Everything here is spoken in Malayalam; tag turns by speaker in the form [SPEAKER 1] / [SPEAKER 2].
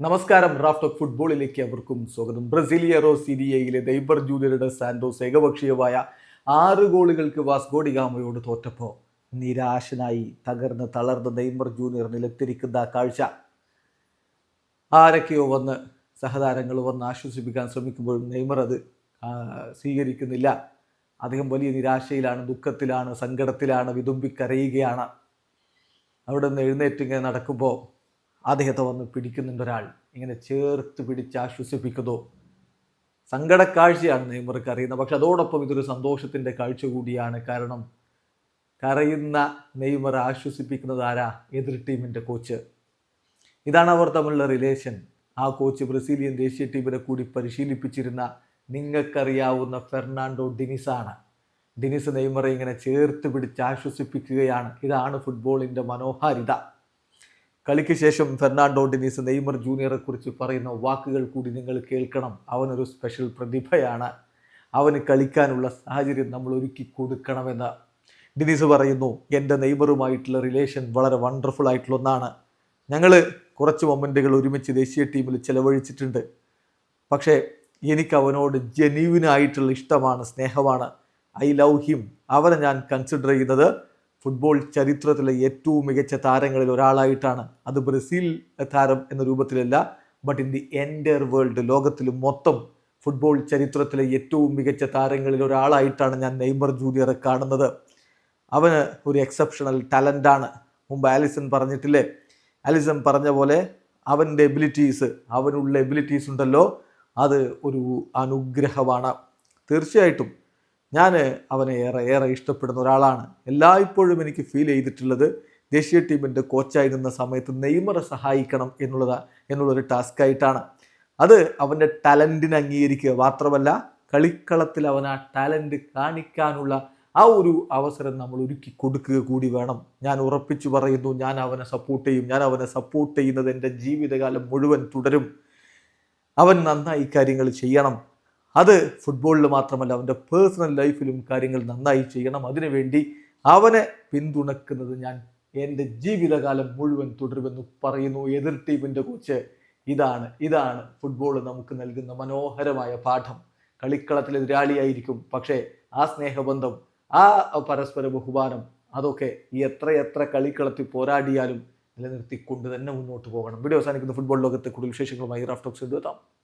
[SPEAKER 1] നമസ്കാരം റാഫ്റ്റ് ഓഫ് ഫുട്ബോളിലേക്ക് അവർക്കും സ്വാഗതം. ബ്രസീലിയറോ സിരിയയിലെ ദൈബർ ജൂനിയറുടെ സാന്റോസ് ഏകപക്ഷീയമായ ആറ് ഗോളുകൾക്ക് വാസ്കോഡിഗാമയോട് തോറ്റപ്പോൾ നിരാശനായി തകർന്ന് തളർന്ന നെയ്മർ ജൂനിയർ നിലത്തിരിക്കുന്ന കാഴ്ച. ആരൊക്കെയോ വന്ന് സഹതാരങ്ങൾ വന്ന് ആശ്വസിപ്പിക്കാൻ ശ്രമിക്കുമ്പോഴും നെയ്മർ അത് സ്വീകരിക്കുന്നില്ല. അദ്ദേഹം വലിയ നിരാശയിലാണ് ദുഃഖത്തിലാണ് സങ്കടത്തിലാണ് വിതുമ്പിക്കരയുകയാണ്. അവിടെ നിന്ന് എഴുന്നേറ്റിങ്ങനെ നടക്കുമ്പോൾ അദ്ദേഹത്തെ വന്ന് പിടിക്കുന്നുണ്ട് ഒരാൾ ഇങ്ങനെ ചേർത്ത് പിടിച്ച് ആശ്വസിപ്പിക്കുന്നു. സങ്കടക്കാഴ്ചയാണ് നെയ്മർക്ക് അറിയുന്നത്. പക്ഷെ അതോടൊപ്പം ഇതൊരു സന്തോഷത്തിന്റെ കാഴ്ച കൂടിയാണ്. കാരണം കരയുന്ന നെയ്മർ ആശ്വസിപ്പിക്കുന്നത് ആരാ? എതിർ ടീമിന്റെ കോച്ച്. ഇതാണ് അവർ തമ്മിലുള്ള റിലേഷൻ ആ കോച്ച് ബ്രസീലിയൻ ദേശീയ ടീമിനെ കൂടി പരിശീലിപ്പിച്ചിരുന്ന നിങ്ങൾക്കറിയാവുന്ന ഫെർണാണ്ടോ ഡിനിസാണ്. ഡിനിസ് നെയ്മറെ ഇങ്ങനെ ചേർത്ത് പിടിച്ച് ആശ്വസിപ്പിക്കുകയാണ്. ഇതാണ് ഫുട്ബോളിന്റെ മനോഹാരിത. കളിക്ക് ശേഷം ഫെർണാണ്ടോ ഡിനീസ് നെയ്മർ ജൂനിയറെ കുറിച്ച് പറയുന്ന വാക്കുകൾ കൂടി നിങ്ങൾ കേൾക്കണം. അവനൊരു സ്പെഷ്യൽ പ്രതിഭയാണ്. അവന് കളിക്കാനുള്ള സാഹചര്യം നമ്മൾ ഒരുക്കി കൊടുക്കണമെന്ന്. ഡിനീസ് പറയുന്നു എന്റെ നെയ്മറുമായിട്ടുള്ള റിലേഷൻ വളരെ വണ്ടർഫുൾ ആയിട്ടുള്ള ഒന്നാണ്. ഞങ്ങൾ കുറച്ച് മൊമെന്റുകൾ ഒരുമിച്ച് ദേശീയ ടീമിൽ ചിലവഴിച്ചിട്ടുണ്ട്. പക്ഷേ എനിക്ക് അവനോട് ജെന്യൂനായിട്ടുള്ള ഇഷ്ടമാണ് സ്നേഹമാണ്. ഐ ലവ് ഹിം അവനെ ഞാൻ കൺസിഡർ ചെയ്യുന്നത് ഫുട്ബോൾ ചരിത്രത്തിലെ ഏറ്റവും മികച്ച താരങ്ങളിൽ ഒരാളായിട്ടാണ് അത് ബ്രസീൽ താരം എന്ന രൂപത്തിലല്ല but in the entire world ലോകത്തിൽ മൊത്തം ഫുട്ബോൾ ചരിത്രത്തിലെ ഏറ്റവും മികച്ച താരങ്ങളിൽ ഒരാളായിട്ടാണ് ഞാൻ നെയ്മർ ജൂനിയറെ കാണുന്നത്. അവന് ഒരു എക്സെപ്ഷണൽ ടാലന്റാണ് മുമ്പ് ആലിസൺ പറഞ്ഞിട്ടില്ലേ? ആലിസൺ പറഞ്ഞ പോലെ അവന്റെ എബിലിറ്റീസ് അവനുള്ള എബിലിറ്റീസ് ഉണ്ടല്ലോ അത് ഒരു അനുഗ്രഹമാണ്. തീർച്ചയായിട്ടും ഞാൻ അവനെ ഏറെ ഏറെ ഇഷ്ടപ്പെടുന്ന ഒരാളാണ്. എല്ലായ്പ്പോഴും എനിക്ക് ഫീൽ ചെയ്തിട്ടുള്ളത് ദേശീയ ടീമിന്റെ കോച്ചായി നിന്ന സമയത്ത് നെയ്മറെ സഹായിക്കണം എന്നുള്ളത് എന്നുള്ളൊരു ടാസ്ക്കായിട്ടാണ് അത് അവന്റെ ടാലന്റിനെ അംഗീകരിക്കുക മാത്രമല്ല കളിക്കളത്തിൽ അവൻ ആ ടാലന്റ് കാണിക്കാനുള്ള ആ ഒരു അവസരം നമ്മൾ ഒരുക്കി കൊടുക്കുക കൂടി വേണം. ഞാൻ ഉറപ്പിച്ചു പറയുന്നു ഞാൻ അവനെ സപ്പോർട്ട് ചെയ്യും ഞാൻ അവനെ സപ്പോർട്ട് ചെയ്യുന്നത് എന്റെ ജീവിതകാലം മുഴുവൻ തുടരും. അവൻ നന്നായി കാര്യങ്ങൾ ചെയ്യണം. അത് ഫുട്ബോളിൽ മാത്രമല്ല അവന്റെ പേഴ്സണൽ ലൈഫിലും കാര്യങ്ങൾ നന്നായി ചെയ്യണം. അതിനുവേണ്ടി അവനെ പിന്തുണക്കുന്നത് ഞാൻ എന്റെ ജീവിതകാലം മുഴുവൻ തുടരുമെന്ന് പറയുന്നു. എതിർ ടീമിന്റെ കോച്ച് ഇതാണ്. ഇതാണ് ഫുട്ബോൾ നമുക്ക് നൽകുന്ന മനോഹരമായ പാഠം. കളിക്കളത്തിൽ എതിരാളിയായിരിക്കും. പക്ഷേ ആ സ്നേഹബന്ധം ആ പരസ്പര ബഹുമാനം അതൊക്കെ ഈ എത്ര എത്ര കളിക്കളത്തിൽ പോരാടിയാലും നിലനിർത്തിക്കൊണ്ട് തന്നെ മുന്നോട്ട് പോകണം. വീഡിയോ അവസാനിക്കുന്ന. ഫുട്ബോൾ ലോകത്തെ കൂടുതൽ വിശേഷങ്ങളുമായി റാഫ്റ്റോക്സ് എത്താം